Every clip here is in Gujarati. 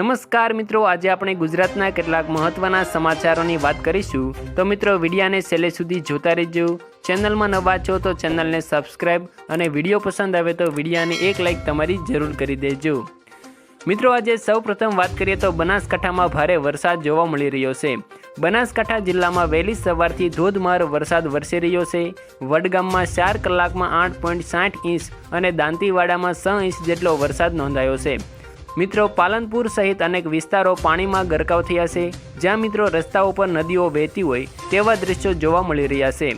નમસ્કાર મિત્રો, આજે આપણે ગુજરાતના કેટલાક મહત્વના સમાચારોની વાત કરીશું. તો મિત્રો, વિડીયાને છેલ્લે સુધી જોતા રહેજો. ચેનલમાં નવા છો તો ચેનલને સબસ્ક્રાઈબ અને વીડિયો પસંદ આવે તો વિડીયાને એક લાઇક તમારી જરૂર કરી દેજો. મિત્રો, આજે સૌપ્રથમ વાત કરીએ તો બનાસકાંઠામાં ભારે વરસાદ જોવા મળી રહ્યો છે. બનાસકાંઠા જિલ્લામાં વહેલી સવારથી ધોધમાર વરસાદ વરસી રહ્યો છે. વડગામમાં ચાર કલાકમાં આઠ પોઈન્ટ સાઠ ઇંચ અને દાંતીવાડામાં છ ઇંચ જેટલો વરસાદ નોંધાયો છે. મિત્રો, પાલનપુર સહિત અનેક વિસ્તારો પાણીમાં ગરકાવ થયા છે. જ્યાં મિત્રો, રસ્તાઓ પર નદીઓ વહેતી હોય તેવા દ્રશ્યો જોવા મળી રહ્યા છે.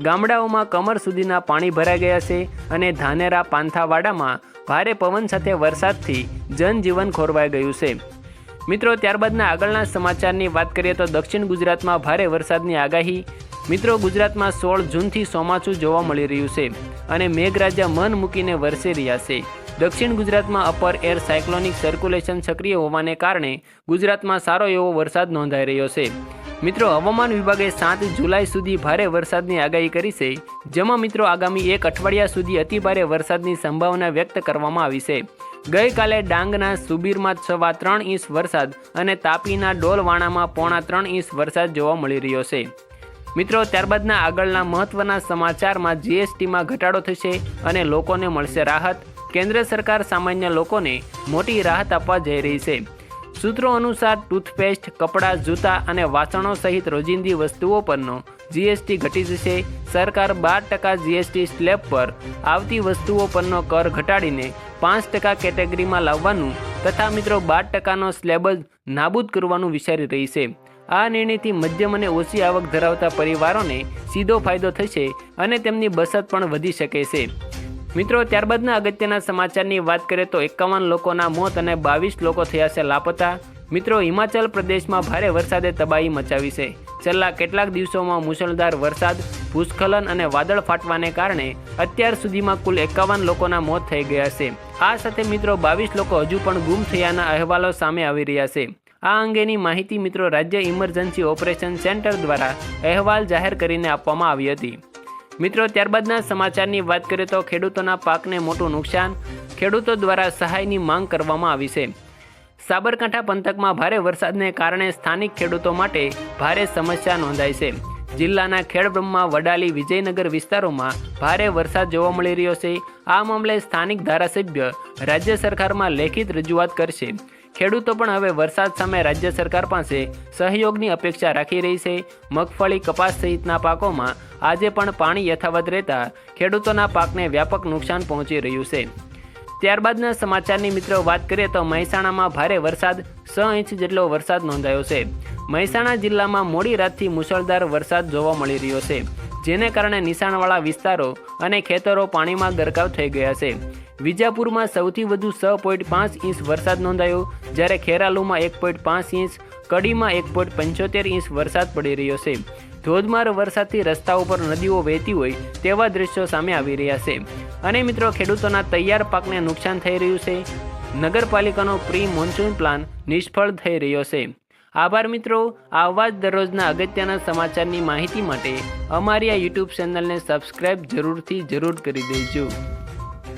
ગામડાઓમાં કમર સુધીના પાણી ભરાઈ ગયા છે અને ધાનેરા પાંથાવાડામાં ભારે પવન સાથે વરસાદથી જનજીવન ખોરવાઈ ગયું છે. મિત્રો, ત્યારબાદના આગળના સમાચારની વાત કરીએ તો દક્ષિણ ગુજરાતમાં ભારે વરસાદની આગાહી મિત્રો, ગુજરાતમાં સોળ જૂનથી ચોમાસું જોવા મળી રહ્યું છે અને મેઘરાજા મન મૂકીને વરસી રહ્યા છે. દક્ષિણ ગુજરાતમાં અપર એર સાયક્લોનિક સર્ક્યુલેશન સક્રિય હોવાને કારણે ગુજરાતમાં સારો એવો વરસાદ નોંધાઈ રહ્યો છે. મિત્રો, હવામાન વિભાગે સાત જુલાઈ સુધી ભારે વરસાદની આગાહી કરી છે, જેમાં મિત્રો આગામી એક અઠવાડિયા સુધી અતિભારે વરસાદની સંભાવના વ્યક્ત કરવામાં આવી છે. ગઈકાલે ડાંગના સુબીરમાં સવા ત્રણ ઇંચ વરસાદ અને તાપીના ડોલવાણામાં પોણા ત્રણ ઇંચ વરસાદ જોવા મળી રહ્યો છે. મિત્રો, ત્યારબાદના આગળના મહત્વના સમાચારમાં જીએસટીમાં ઘટાડો થશે અને લોકોને મળશે રાહત. કેન્દ્ર સરકાર સામાન્ય લોકોને મોટી રાહત આપવા જઈ રહી છે. સૂત્રો અનુસાર ટૂથપેસ્ટ, કપડાં, જૂતા અને વાસણો સહિત રોજિંદી વસ્તુઓ પરનો જીએસટી ઘટી જશે. સરકાર બાર ટકા જીએસટી સ્લેબ પર આવતી વસ્તુઓ પરનો કર ઘટાડીને પાંચ ટકા કેટેગરીમાં લાવવાનું તથા મિત્રો બાર ટકાનો સ્લેબ જ નાબૂદ કરવાનું વિચારી રહી છે. આ નિર્ણયથી મધ્યમ અને ઓછી આવક ધરાવતા પરિવારોને સીધો ફાયદો થશે અને તેમની બચત પણ વધી શકે છે. મિત્રો, ત્યારબાદના અગત્યના સમાચારની વાત કરીએ તો એકાવન લોકોના મોત અને બાવીસ લોકો થયા છે લાપતા. મિત્રો, હિમાચલ પ્રદેશમાં ભારે વરસાદે તબાહી મચાવી છે. છેલ્લા કેટલાક દિવસોમાં મુશળધાર વરસાદ, ભૂસ્ખલન અને વાદળ ફાટવાને કારણે અત્યાર સુધીમાં કુલ એકાવન લોકોના મોત થઈ ગયા છે. આ સાથે મિત્રો બાવીસ લોકો હજુ પણ ગુમ થયાના અહેવાલો સામે આવી રહ્યા છે. આ અંગેની માહિતી મિત્રો રાજ્ય ઇમરજન્સી ઓપરેશન સેન્ટર દ્વારા અહેવાલ જાહેર કરીને આપવામાં આવી હતી. મિત્રો ત્યારબાદના સમાચારની વાત કરીએ તો ખેડૂતોના પાકને મોટું નુકસાન, ખેડૂતો દ્વારા સહાયની માંગ કરવામાં આવી છે. સાબરકાંઠા પંથકમાં ભારે વરસાદને કારણે સ્થાનિક ખેડૂતો માટે ભારે સમસ્યા નોંધાઈ છે. જિલ્લાના ખેડબ્રહ્મા વડાલી વિજયનગર વિસ્તારોમાં ભારે વરસાદ જોવા મળી રહ્યો છે. આ મામલે સ્થાનિક ધારાસભ્ય રાજ્ય સરકારમાં લેખિત રજૂઆત કરશે. ખેડૂતો પણ હવે વરસાદ સામે રાજ્ય સરકાર પાસે સહયોગની અપેક્ષા રાખી રહી છે. મગફળી, કપાસ સહિતના પાકોમાં આજે પણ પાણી યથાવત રહેતા ખેડૂતોના પાકને વ્યાપક નુકસાન પહોંચી રહ્યું છે. ત્યારબાદના સમાચારની મિત્રો વાત કરીએ તો મહેસાણામાં ભારે વરસાદ, છ ઇંચ જેટલો વરસાદ નોંધાયો છે. મહેસાણા જિલ્લામાં મોડી રાતથી મુશળધાર વરસાદ જોવા મળી રહ્યો છે, જેને કારણે નિશાણવાળા વિસ્તારો અને ખેતરો પાણીમાં ગરકાવ થઈ ગયા છે. વિજાપુરમાં સૌથી વધુ છ પોઈન્ટ પાંચ ઇંચ વરસાદ નોંધાયો, જ્યારે ખેરાલુમાં એક પોઈન્ટ પાંચ ઇંચ, કડીમાં એક પોઈન્ટ પંચોતેર ઇંચ વરસાદ પડી રહ્યો છે. ધોધમાર વરસાદથી રસ્તાઓ પર નદીઓ વહેતી હોય તેવા દ્રશ્યો સામે આવી રહ્યા છે. અને મિત્રો, ખેડૂતોના તૈયાર પાકને નુકસાન થઈ રહ્યું છે. નગરપાલિકાનો પ્રી મોન્સૂન પ્લાન નિષ્ફળ થઈ રહ્યો છે. આભાર મિત્રો, આવા જ દરરોજના અગત્યના સમાચારની માહિતી માટે અમારી આ યુટ્યુબ ચેનલને સબસ્ક્રાઈબ જરૂરથી જરૂર કરી દેજો.